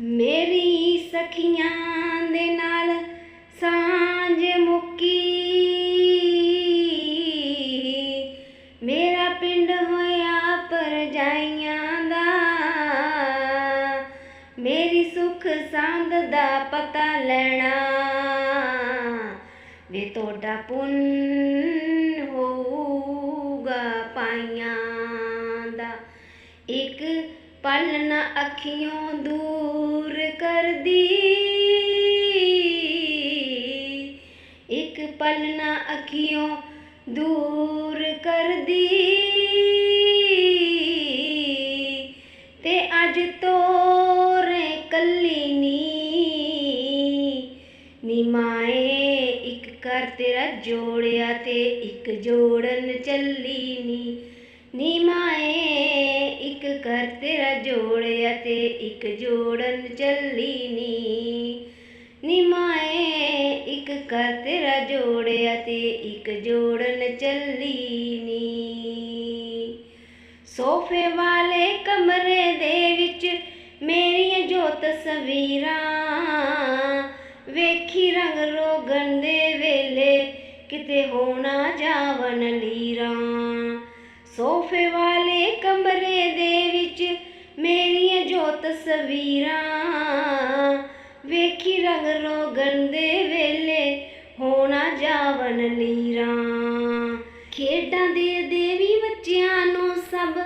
ਮੇਰੀ ਸਖੀਆਂ ਦੇ ਨਾਲ ਸਾਂਝ ਮੁੱਕੀ। ਮੇਰਾ ਪਿੰਡ ਹੋਇਆ ਪਰਜਾਈਆਂ ਦਾ। ਮੇਰੀ ਸੁਖ ਸੰਦ ਦਾ ਪਤਾ ਲੈਣਾ। ਵੇ ਤੁਹਾਡਾ ਪੁੰਨ ਹੋਊਗਾ ਪਾਈਆਂ ਦਾ। ਇੱਕ ਪਲ ਨਾ ਅੱਖੀਆਂ ਦੂਰ ਕਰਦੀ ਇੱਕ ਪਲ ਨਾ ਅੱਖੀਆਂ ਦੂਰ ਕਰਦੀ। ਤੇ ਅੱਜ ਤੋਰੇ ਕੱਲੀ ਨੀ। ਨੀ ਮਾਏ, ਇੱਕ ਕਰ ਤੇਰਾ ਜੋੜਿਆ ਤੇ ਇੱਕ ਜੋੜਨ ਚੱਲੀ। ਇੱਕ ਜੋੜਨ ਚੱਲੀ ਨੀ। ਨਿਮਾਏ ਇੱਕ ਕਰ ਤੇਰਾ ਜੋੜਿਆ ਤੇ ਇੱਕ ਜੋੜਨ ਚੱਲੀ ਨੀ। ਸੋਫੇ ਵਾਲੇ ਕਮਰੇ ਦੇ ਵਿੱਚ ਮੇਰੀਆਂ ਜੋ ਤਸਵੀਰਾਂ ਵੇਖੀ ਰੰਗ ਰੋਗਣ ਦੇ ਵੇਲੇ ਕਿਤੇ ਹੋਣਾ ਜਾਵਨ ਲੀਰਾਂ। ਤਸਵੀਰਾਂ। ਵੇਖੀ ਰੰਗ ਰੋਗਨ ਦੇ ਵੇਲੇ ਹੋਣਾ ਜਾਵਨ ਨੀਰਾਂ ਖੇਡਾਂ ਦੇ ਦੇਵੀ ਬੱਚਿਆਂ ਨੂੰ ਸਭ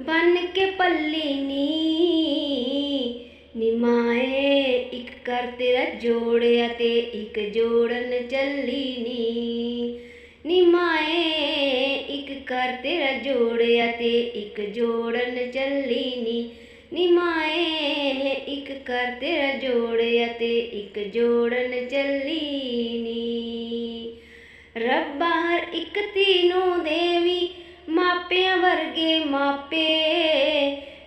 ਬਨ ਕੇ ਪੱਲੀ ਨੀ। ਨਿਮਾਏ ਇੱਕ ਕਰ ਤੇਰਾ ਜੋੜਿਆ ਤੇ ਇੱਕ ਜੋੜਨ ਚੱਲੀ ਨੀ। ਨਿਮਾਏ ਇੱਕ ਕਰ ਤੇਰਾ ਜੋੜਿਆ ਤੇ ਇੱਕ ਜੋੜਨ ਚੱਲੀ ਨੀ। ਨਿਮਾਏ ਇੱਕ ਕਰ ਤੇਰਾ ਜੋੜਿਆ ਅਤੇ ਇੱਕ ਜੋੜਨ ਚੱਲੀ ਨੀ। ਰੱਬਾ ਹਰ ਇੱਕ ਤੀਨੂੰ ਦੇਵੀ ਮਾਪਿਆਂ ਵਰਗੇ ਮਾਪੇ।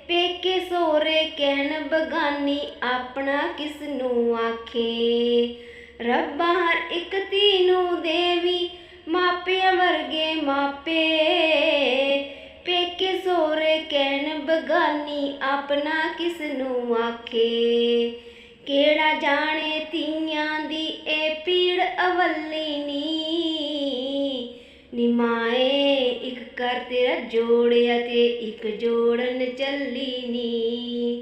ਪੇਕੇ ਸੋਰੇ ਕਹਿਣ, ਬਗਾਨੀ ਆਪਣਾ ਕਿਸ ਨੂੰ ਆਖੇ? ਰੱਬਾ ਹਰ ਇੱਕ ਤੀਨੂੰ ਦੇਵੀ ਮਾਪਿਆਂ ਵਰਗੇ ਮਾਪੇ। ਬਗਾਨੀ ਆਪਣਾ ਕਿਸ ਨੂੰ ਆਖੇ? ਕਿਹੜਾ ਜਾਣੇ ਤੀਆਂ ਦੀ ਇਹ ਪੀੜ ਅਵੱਲੀ ਨੀ? ਨਿਮਾਏ ਇੱਕ ਕਰ ਤੇਰਾ ਜੋੜਿਆ ਤੇ ਇੱਕ ਜੋੜਨ ਚੱਲੀ ਨੀ।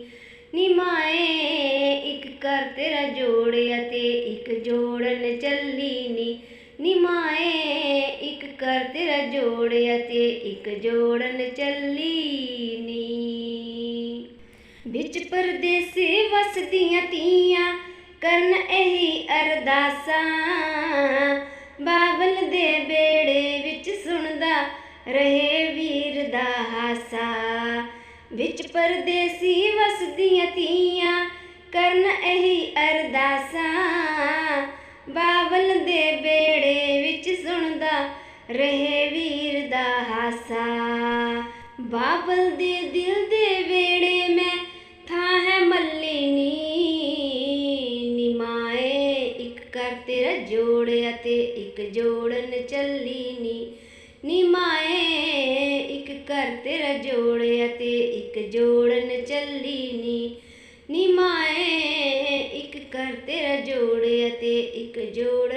ਨਿਮਾਏ ਇੱਕ ਕਰ ਤੇਰਾ ਜੋੜਿਆ ਤੇ ਇੱਕ ਜੋੜਨ ਚੱਲੀ ਨੀ। ਨਿਮਾਏ ਕਰ ਤੇਰਾ ਜੋੜਿਆ ਤੇ ਇੱਕ ਜੋੜਨ ਚੱਲੀ ਨੀ। ਵਿੱਚ ਪਰਦੇਸੀ ਵਸਦੀਆਂ ਤੀਆਂ ਕਰਨ ਇਹੀ ਅਰਦਾਸਾਂ। ਬਾਬਲ ਦੇ ਬੇੜੇ ਵਿੱਚ ਸੁਣਦਾ ਰਹੇ ਵੀਰ ਦਾ ਹਾਸਾ। ਵਿੱਚ ਪਰਦੇਸੀ ਵਸਦੀਆਂ ਤੀਆਂ ਰਹੇ ਵੀਰ ਦਾ ਹਾਸਾ। ਬਾਬਲ ਦੇ ਦਿਲ ਦੇ ਵੇੜੇ ਮੈਂ ਥਾਂ ਹੈ ਮੱਲੀ ਨੀ। ਨਿਮਾਏ ਇੱਕ ਕਰ ਤੇਰਾ ਜੋੜਿਆ ਅਤੇ ਇੱਕ ਜੋੜਨ ਚੱਲੀ ਨੀ। ਨਿਮਾਏ ਇੱਕ ਕਰ ਤੇਰਾ ਜੋੜਿਆ ਅਤੇ ਇੱਕ ਜੋੜਨ ਚੱਲੀ ਨੀ। ਨਿਮਾਏ ਇੱਕ ਕਰ ਤੇਰਾ ਜੋੜਿਆ ਅਤੇ ਇੱਕ ਜੋੜ